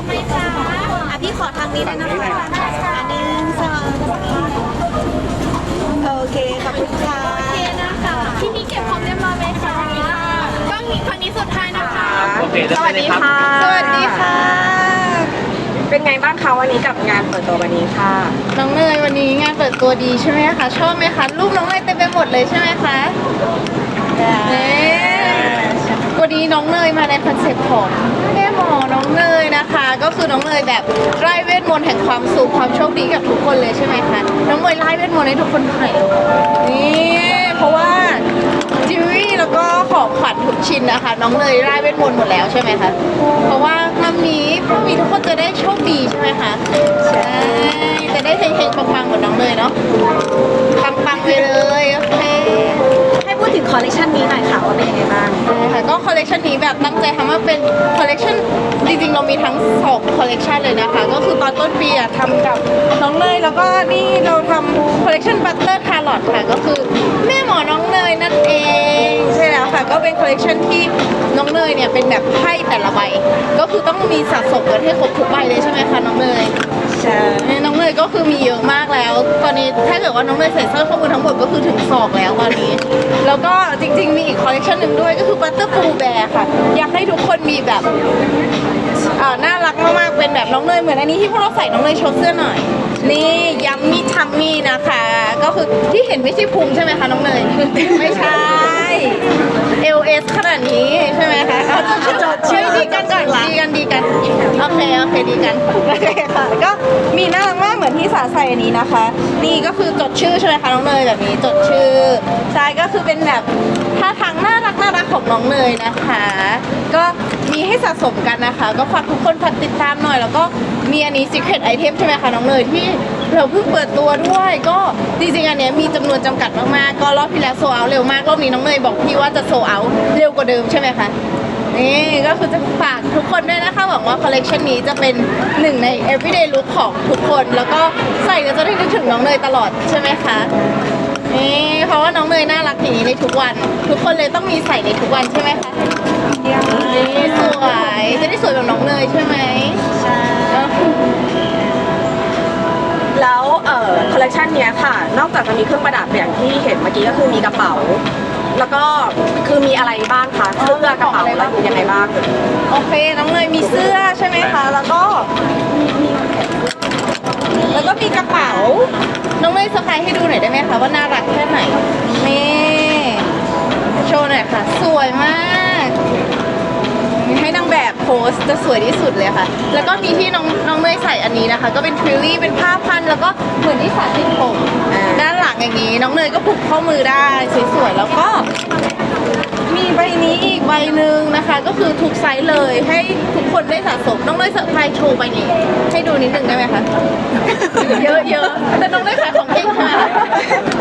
มไหมคะอะพี่ขอทางนี้เลยนะคะอันหนึ่งสองโอเคขอบคุณค่ะโอเคนะคะที่นี่เก็บของเรียบร้อยไหมคะกล้องนี้ครั้งนี้สุดท้ายนะคะ โอเคสวัสดีค่ะ สวัสดีค่ะ เป็นไงบ้างคะวันนี้กับงานเปิดตัววันนี้ค่ะ น้องเนยวันนี้งานเปิดตัวดีใช่ไหมคะ ชอบไหมคะรูปน้องเนยเต็มไปหมดเลยใช่ไหมคะเอ๊ะวันนี้น้องเนยมาในคอนเซ็ปต์ของ เนยแบบไล่เวทมนต์แห่งความสุขความโชคดีกับทุกคนเลยใช่ไหมคะน้องเนยไล่เวทมนต์ให้ทุกคนหน่อยนี่เพราะว่าจิวเวลรี่แล้วก็ของขวัญทุกชิ้นนะคะ น้องเลยไล่เวทมนต์หมดแล้วใช่ไหมคะเพราะว่าครั้งนี้พวกมีทุกคนจะได้โชคดีใช่ไหมคะใช่จะได้เฮงๆปังๆเหมือนน้องเลยเนาะ ลเลกชันนี้แบบตั้งใจทำมาเป็นคอลเลกชันจริงๆ เรามีทั้ง2คอลเลกชันเลยนะคะ ก็คือตอนต้นปีอะทำกับน้องเนยแล้วก็นี่เราทำคอลเลกชันบัตเตอร์คาร์ลอตค่ะ ก็คือแม่หมอน้องเนยนั่นเอง ใช่แล้วค่ะ ก็เป็นคอลเลกชันที่น้องเนยเนี่ยเป็นแบบไพ่แต่ละใบ ก็คือต้องมีสะสมกันให้ครบทุกใบเลยใช่ไหมคะน้องเนยใช่น้องเนยก็คือมีเยอะมากแล้ว ตอนนี้ถ้าเกิดว่าน้องเนยใส่สร้อยข้อมือทั้งหมดก็คือถึงศอกแล้วตอนนี้แล้ว ก็จริง ๆ มีอีกคอลเลคชันหนึ่งด้วยก็คือบัตเตอร์ฟูแบร์ค่ะ อยากให้ทุกคนมีแบบอ่าน่ารักมากๆ เป็นแบบน้องเนยเหมือนอันนี้ที่พวกเราใส่น้องเนยโชว์เสื้อหน่อย นี่ยัมมี่ทัมมี่นะคะ ก็คือที่เห็นไม่ใช่พุงใช่ไหมคะน้องเนย ไม่ใช่ LS ขนาดนี้ใช่ไหมคะเอาจดชื่อดีกันก่อนดีกันดีกัน โอเค โอเค ดีกัน โอเคค่ะแล้วก็มีน่ารักมากเหมือนที่สาใส่อันนี้นะคะ นี่ก็คือจดชื่อใช่ไหมคะน้องเนยแบบนี้จดชื่อใช่ก็คือเป็นแบบท่าทางน่ารักน่ารักของน้องเนยนะคะ ก็มีให้สะสมกันนะคะ ก็ฝากทุกคนฝากติดตามหน่อย แล้วก็มีอันนี้ secret item ใช่ไหมคะน้องเนยที่ เราเพิ่งเปิดตัวด้วย ก็จริงๆอันเนี้ยมีจำนวนจำกัดมากๆ ก็รอบที่แล้วโซเอาเร็วมาก รอบนี้น้องเนยบอกพี่ว่าจะโซเอาเร็วกว่าเดิมใช่ไหมคะ นี่ก็คือจะฝากทุกคนด้วยนะคะ หวังว่าคอลเลกชันนี้จะเป็นหนึ่งใน everyday look ของทุกคน แล้วก็ใส่แล้วจะได้นึกถึงน้องเนยตลอดใช่ไหมคะ นี่เพราะว่าน้องเนยน่ารักอย่างนี้ในทุกวัน ทุกคนเลยต้องมีใส่ในทุกวันใช่ไหมคะ นี่สวย จะได้สวยแบบน้องเนยใช่ไหม คอลเลคชันเนี้ยค่ะ นอกจากจะมีเครื่องประดับอย่างที่เห็นเมื่อกี้ก็คือมีกระเป๋า แล้วก็คือมีอะไรบ้างคะเสื้อกระเป๋าอะไรยังไงบ้าง โอเค น้องเนยมีเสื้อใช่ไหมคะ แล้วก็แล้วก็มีกระเป๋า น้องเนยสะพายให้ดูหน่อยได้ไหมคะว่าน่ารักแค่ไหนนี่โชว์หน่อยค่ะ สวยมาก ให้นางแบบ โพสจะสวยที่สุดเลยค่ะ แล้วก็มีที่น้องน้องเนยใส่อันนี้นะคะ ก็เป็นทริลลี่เป็นผ้าพันแล้วก็เหมือนที่สาติดผมอ่าด้านหลังอย่างนี้ น้องเนยก็ผูกข้อมือได้สวยๆแล้วก็มีใบนี้อีกใบหนึ่งนะคะ ก็คือทุกไซส์เลยให้ทุกคนได้สะสมน้องเนยสะพายโชว์ใบนี้ ให้ดูนิดนึงได้ไหมคะ เยอะเยอะๆแต่น้องเนยขายของเก่งค่ะ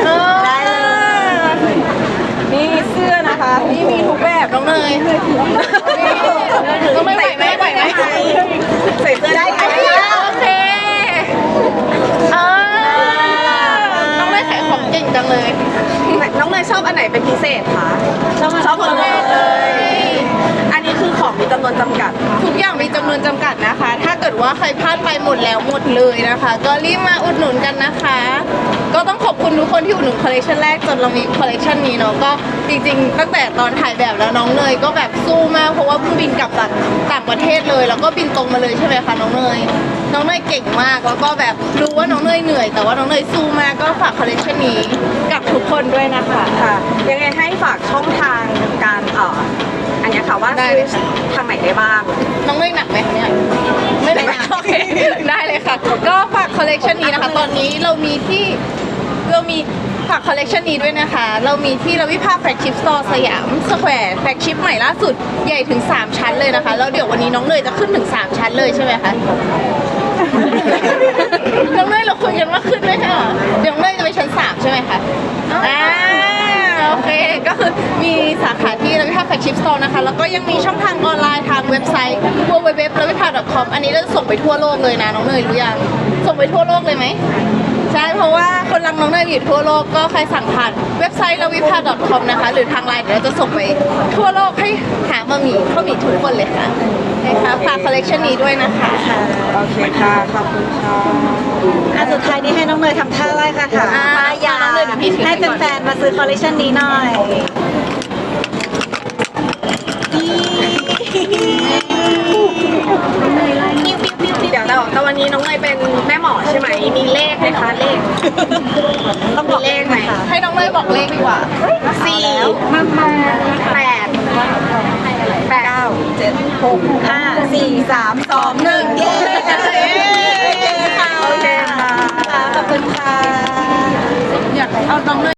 เออได้เลยนี่เสื้อนะคะนี่มีทุกแบบน้องเนยนี่น้องเนยไหวไหมไหวไหม ใส่เสื้อได้ไหม โอเคเออน้องเนยขายของเก่ง จังเลย น้องเนยชอบอันไหนเป็นพิเศษคะชอบชอบหมดเลย อันนี้คือของมีจำนวนจำกัด ทุกอย่างมีจำนวนจำกัดนะคะ ถ้าเกิดว่าใครพลาดไปหมดแล้วหมดเลยนะคะ ก็รีบมาอุดหนุนกันนะคะ ก็ต้องขอบคุณทุกคนที่อุดหนุนคอลเลคชันแรกจนเรามีคอลเลคชันนี้เนาะ ก็จริงๆ ตั้งแต่ตอนถ่ายแบบแล้วน้องเนยก็แบบสู้มากเพราะว่าเพิ่งบินกลับจากต่างประเทศ เลย แล้วก็บินตรงมาเลยใช่ไหมคะน้องเนยน้องเนยเก่งมากแล้วก็แบบรู้ว่าน้องเนยเหนื่อย แต่ว่าน้องเนยสู้มากก็ฝากคอลเลคชันนี้กับทุกคนด้วยนะคะค่ะยังไงให้ฝากช่องทางการเอ่ออันเนี้ยค่ะว่าได้ซื้เลอยค่ะทางไหนได้บ้าง น้องเนยหนักไหมคะเนี่ยไม่หนักโอเคได้เลยค่ะ ก็ฝากคอลเลกชันนี้นะคะ ตอนนี้เรามีที่ เรามีฝากคอลเลกชันนี้ด้วยนะคะ เรามีที่เราวิภาแฟกชิปสโตร์สยามสแควร์แฟกชิปใหม่ล่าสุดใหญ่ถึง 3 ชั้นเลยนะคะ แล้วเดี๋ยววันนี้น้องเนยจะขึ้นถึง 3 ชั้นเลยใช่ไหมคะ น้องเนยเราคุยกันว่าขึ้นไหมคะเดี๋ยวน้องเนยจะไปชั้น 3 ใช่ไหมคะอ่าโอเค ก็คือมีสาขาที่เราวิภาแฟกชิปสโตร์นะคะ แล้วก็ยังมีช่องทางออนไลน์ทางเว็บไซต์ www เราวิภา .com อันนี้เราจะส่งไปทั่วโลกเลยนะน้องเนยรู้ยัง ส่งไปทั่วโลกเลยไหม ใช่ เพราะว่าคนรักน้องเนยอยู่ทั่วโลกก็ใครสั่งผ่านเว็บไซต์ l a v i p a c o m นะคะ หรือทางไลน์เดี๋ยวเราจะส่งไปทั่วโลกให้หามามีข้าวหมีทุกคนเลยค่ะนะคะฝากคอลเลกชันนี้ด้วยนะคะ โอเคค่ะ ขอบคุณค่ะอะสุดท้ายนี้ให้น้องเนยทำท่าไล่ค่ะค่ะอ่ามายาน้องเนยเดี๋ยวพี่ถือให้ให้ก่อน แฟนๆมาซื้อคอลเลคชันนี้หน่อยนี่ เดี๋ยวแต่แต่วันนี้น้องเนยเป็นแม่หมอใช่ไหม มีเลขไหมคะเลข ต้องบอกเลขไหมให้น้องเลยบอกเลขดีกว่าสี่แปดแปดเก้าเจ็ดหกห้าสี่สามสอง